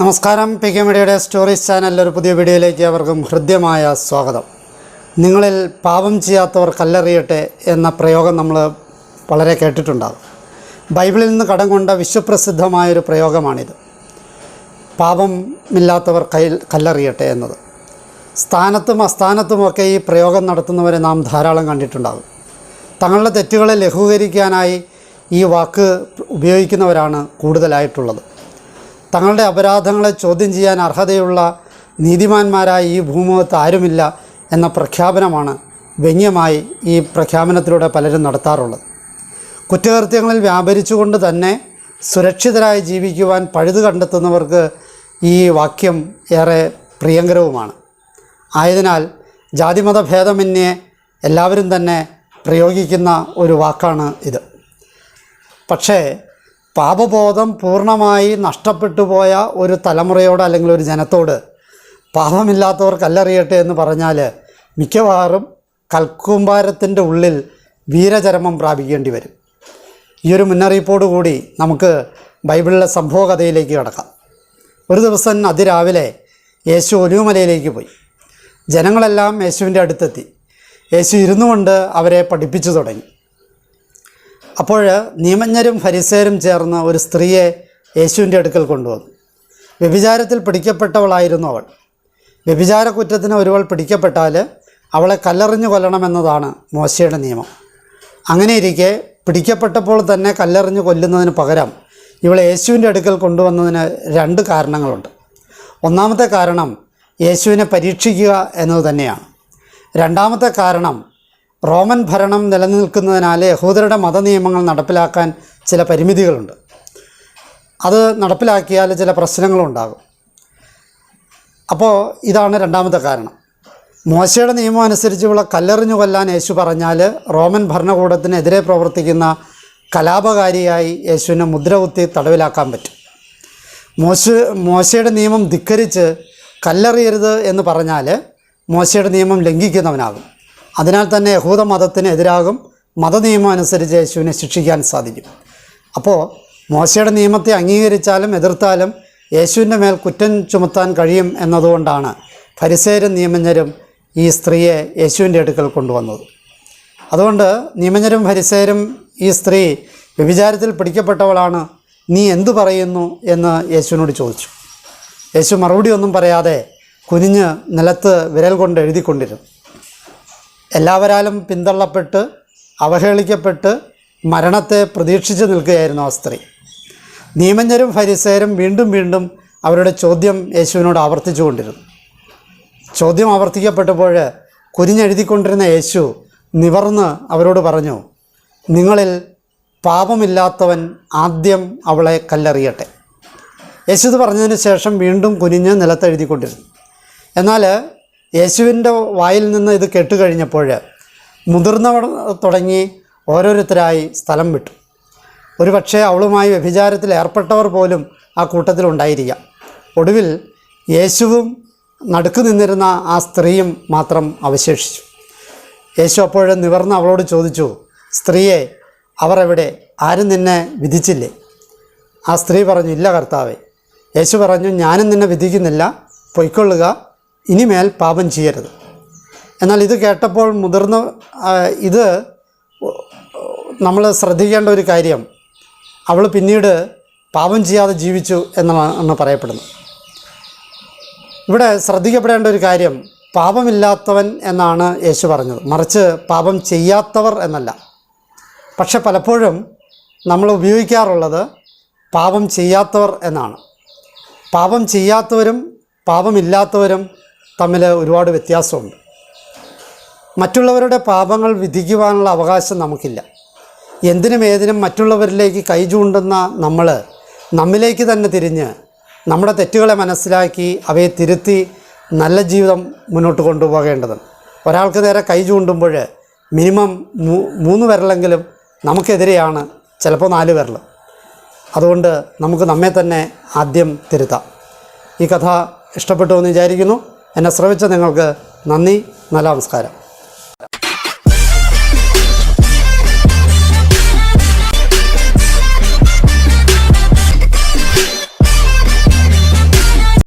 നമസ്കാരം. P K മീഡിയയുടെ stories ചാനലിൽ ഒരു പുതിയ വീഡിയോയിലേക്ക് അവർക്കും ഹൃദ്യമായ സ്വാഗതം. നിങ്ങളിൽ പാപം ചെയ്യാത്തവർ കല്ലെറിയട്ടെ എന്ന പ്രയോഗം നമ്മൾ വളരെ കേട്ടിട്ടുണ്ടാകും ബൈബിളിൽ നിന്ന് കടം കൊണ്ട വിശ്വപ്രസിദ്ധമായൊരു പ്രയോഗമാണിത്. പാപമില്ലാത്തവർ കൈ കല്ലെറിയട്ടെ എന്നത്. സ്ഥാനത്തും അസ്ഥാനത്തുമൊക്കെ ഈ പ്രയോഗം നടത്തുന്നവരെ നാം ധാരാളം കണ്ടിട്ടുണ്ടാകും തങ്ങളുടെ തെറ്റുകളെ ലഘൂകരിക്കാനായി ഈ വാക്ക് ഉപയോഗിക്കുന്നവരാണ് കൂടുതലായിട്ടുള്ളത്. തങ്ങളുടെ അപരാധങ്ങളെ ചോദ്യം ചെയ്യാൻ അർഹതയുള്ള നീതിമാന്മാരായ ഈ ഭൂമുഖത്ത് ആരുമില്ല എന്ന പ്രഖ്യാപനമാണ് വ്യംഗ്യമായി ഈ പ്രഖ്യാപനത്തിലൂടെ പലരും നടത്താറുള്ളത്. കുറ്റകൃത്യങ്ങളിൽ വ്യാപരിച്ചുകൊണ്ട് തന്നെ സുരക്ഷിതരായി ജീവിക്കുവാൻ പഴുത് കണ്ടെത്തുന്നവർക്ക് ഈ വാക്യം ഏറെ പ്രിയങ്കരവുമാണ്. ആയതിനാൽ ജാതിമത ഭേദമന്യേ എല്ലാവരും തന്നെ പ്രയോഗിക്കുന്ന ഒരു വാക്കാണ് ഇത്. പക്ഷേ പാപബോധം പൂർണമായി നഷ്ടപ്പെട്ടു പോയ ഒരു തലമുറയോട് അല്ലെങ്കിൽ ഒരു ജനത്തോട് പാപമില്ലാത്തവർ കല്ലെറിയട്ടെ എന്ന് പറഞ്ഞാൽ മിക്കവാറും കൽക്കൂമ്പാരത്തിന്റെ ഉള്ളിൽ വീരചരമം പ്രാപിക്കേണ്ടി വരും. ഈ ഒരു മുന്നറിയിപ്പോടുകൂടി നമുക്ക് ബൈബിളിലെ സംഭവ കഥയിലേക്ക് കടക്കാം. ഒരു ദിവസം അതിരാവിലെ യേശു ഒലിവുമലയിലേക്ക് പോയി. ജനങ്ങളെല്ലാം യേശുവിന്റെ അടുത്തെത്തി. യേശു ഇരുന്നു കൊണ്ട് അവരെ പഠിപ്പിച്ചു തുടങ്ങി. അപ്പോൾ നിയമജ്ഞരും ഫരിസേരും ചേർന്ന ഒരു സ്ത്രീയെ യേശുവിന്റെ അടുക്കൽ കൊണ്ടുവന്നു. വ്യഭിചാരത്തിൽ പിടിക്കപ്പെട്ടവളായിരുന്നു അവൾ. വ്യഭിചാര കുറ്റത്തിന് ഒരുവൾ പിടിക്കപ്പെട്ടാൽ അവളെ കല്ലെറിഞ്ഞു കൊല്ലണമെന്നതാണ് മോശയുടെ നിയമം. അങ്ങനെ ഇരിക്കെ പിടിക്കപ്പെട്ടപ്പോൾ തന്നെ കല്ലെറിഞ്ഞു കൊല്ലുന്നതിന് പകരം ഇവളെ യേശുവിന്റെ അടുക്കൽ കൊണ്ടുവന്നതിന് രണ്ട് കാരണങ്ങളുണ്ട്. ഒന്നാമത്തെ കാരണം യേശുവിനെ പരീക്ഷിക്കുക എന്നത് തന്നെയാണ്. രണ്ടാമത്തെ കാരണം റോമൻ ഭരണം നിലനിൽക്കുന്നതിനാൽ യഹൂദരുടെ മതനിയമങ്ങൾ നടപ്പിലാക്കാൻ ചില പരിമിതികളുണ്ട്. അത് നടപ്പിലാക്കിയാൽ ചില പ്രശ്നങ്ങളുണ്ടാകും. അപ്പോൾ ഇതാണ് രണ്ടാമത്തെ കാരണം. മോശയുടെ നിയമം അനുസരിച്ചുള്ള കല്ലെറിഞ്ഞു കൊല്ലാൻ യേശു പറഞ്ഞാൽ റോമൻ ഭരണകൂടത്തിനെതിരെ പ്രവർത്തിക്കുന്ന കലാപകാരിയായി യേശുവിനെ മുദ്ര കുത്തി തടവിലാക്കാൻ പറ്റും. മോശ മോശയുടെ നിയമം ധിക്കരിച്ച് കല്ലെറിയരുത് എന്ന് പറഞ്ഞാൽ മോശയുടെ നിയമം ലംഘിക്കുന്നവനാകും. അതിനാൽ തന്നെ യഹൂദ മതത്തിന് എതിരാകും. മതനിയമം അനുസരിച്ച് യേശുവിനെ ശിക്ഷിക്കാൻ സാധിക്കും. അപ്പോൾ മോശയുടെ നിയമത്തെ അംഗീകരിച്ചാലും എതിർത്താലും യേശുവിന്റെ മേൽ കുറ്റം ചുമത്താൻ കഴിയും എന്നതുകൊണ്ടാണ് ഫരിസേരും നിയമജ്ഞരും ഈ സ്ത്രീയെ യേശുവിന്റെ അടുക്കൽ കൊണ്ടുവന്നത്. അതുകൊണ്ട് നിയമജ്ഞരും ഫരിസേരും ഈ സ്ത്രീ വ്യഭിചാരത്തിൽ പിടിക്കപ്പെട്ടവളാണ്. നീ എന്തു പറയുന്നു എന്ന് യേശുവിനോട് ചോദിച്ചു. യേശു മറുപടി ഒന്നും പറയാതെ കുനിഞ്ഞ് നിലത്ത് വിരൽ കൊണ്ട് എഴുതിക്കൊണ്ടിരുന്നു. എല്ലാവരാലും പിന്തള്ളപ്പെട്ട് അവഹേളിക്കപ്പെട്ട് മരണത്തെ പ്രതീക്ഷിച്ച് നിൽക്കുകയായിരുന്നു ആ സ്ത്രീ. നിയമജ്ഞരും ഫരിസേരും വീണ്ടും വീണ്ടും അവരുടെ ചോദ്യം യേശുവിനോട് ആവർത്തിച്ചുകൊണ്ടിരുന്നു ചോദ്യം ആവർത്തിക്കപ്പെട്ടപ്പോൾ കുരിഞ്ഞെഴുതിക്കൊണ്ടിരുന്ന യേശു നിവർന്ന് അവരോട് പറഞ്ഞു നിങ്ങളിൽ പാപമില്ലാത്തവൻ ആദ്യം അവളെ കല്ലെറിയട്ടെ. യേശു ഇത് പറഞ്ഞതിന് ശേഷം വീണ്ടും കുനിഞ്ഞ് നിലത്തെഴുതിക്കൊണ്ടിരുന്നു. എന്നാൽ യേശുവിന്റെ വായിൽ നിന്ന് ഇത് കേട്ടുകഴിഞ്ഞപ്പോൾ മുതിർന്നവർ തുടങ്ങി ഓരോരുത്തരായി സ്ഥലം വിട്ടു. ഒരു പക്ഷേ അവളുമായി വ്യഭിചാരത്തിൽ ഏർപ്പെട്ടവർ പോലും ആ കൂട്ടത്തിലുണ്ടായിരിക്കാം ഒടുവിൽ യേശുവും നടുക്ക് നിന്നിരുന്ന ആ സ്ത്രീയും മാത്രം അവശേഷിച്ചു. യേശു അപ്പോൾ നിവർന്ന് അവളോട് ചോദിച്ചു സ്ത്രീയെ അവർ എവിടെ? ആരും നിന്നെ വിധിച്ചില്ലേ? ആ സ്ത്രീ പറഞ്ഞു ഇല്ല കർത്താവേ. യേശു പറഞ്ഞു ഞാനും നിന്നെ വിധിക്കുന്നില്ല. പൊയ്ക്കൊള്ളുക. ഇനിമേൽ പാപം ചെയ്യരുത്. എന്നാൽ ഇത് കേട്ടപ്പോൾ മുതിർന്ന ഇത് നമ്മൾ ശ്രദ്ധിക്കേണ്ട ഒരു കാര്യം. അവൾ പിന്നീട് പാപം ചെയ്യാതെ ജീവിച്ചു എന്നാണ് പറയപ്പെടുന്നത്. ഇവിടെ ശ്രദ്ധിക്കപ്പെടേണ്ട ഒരു കാര്യം പാപമില്ലാത്തവൻ എന്നാണ് യേശു പറഞ്ഞത്. മറിച്ച് പാപം ചെയ്യാത്തവർ എന്നല്ല. പക്ഷെ പലപ്പോഴും നമ്മൾ ഉപയോഗിക്കാറുള്ളത് പാപം ചെയ്യാത്തവർ എന്നാണ്. പാപം ചെയ്യാത്തവരും പാപമില്ലാത്തവരും തമ്മിൽ ഒരുപാട് വ്യത്യാസമുണ്ട്. മറ്റുള്ളവരുടെ പാപങ്ങൾ വിധിക്കുവാനുള്ള അവകാശം നമുക്കില്ല. എന്തിനും ഏതിനും മറ്റുള്ളവരിലേക്ക് കൈ ചൂണ്ടുന്ന നമ്മൾ നമ്മിലേക്ക് തന്നെ തിരിഞ്ഞ് നമ്മുടെ തെറ്റുകളെ മനസ്സിലാക്കി അവയെ തിരുത്തി നല്ല ജീവിതം മുന്നോട്ട് കൊണ്ടുപോകേണ്ടതുണ്ട്. ഒരാൾക്ക് നേരെ കൈ ചൂണ്ടുമ്പോൾ മിനിമം മൂന്ന് വിരലെങ്കിലും നമുക്കെതിരെയാണ് ചിലപ്പോൾ നാല് വിരൽ. അതുകൊണ്ട് നമുക്ക് നമ്മെ തന്നെ ആദ്യം തിരുത്താം. ഈ കഥ ഇഷ്ടപ്പെട്ടു എന്ന് വിചാരിക്കുന്നു. എന്നെ ശ്രമിച്ച നിങ്ങൾക്ക് നന്ദി നല്ല നമസ്കാരം.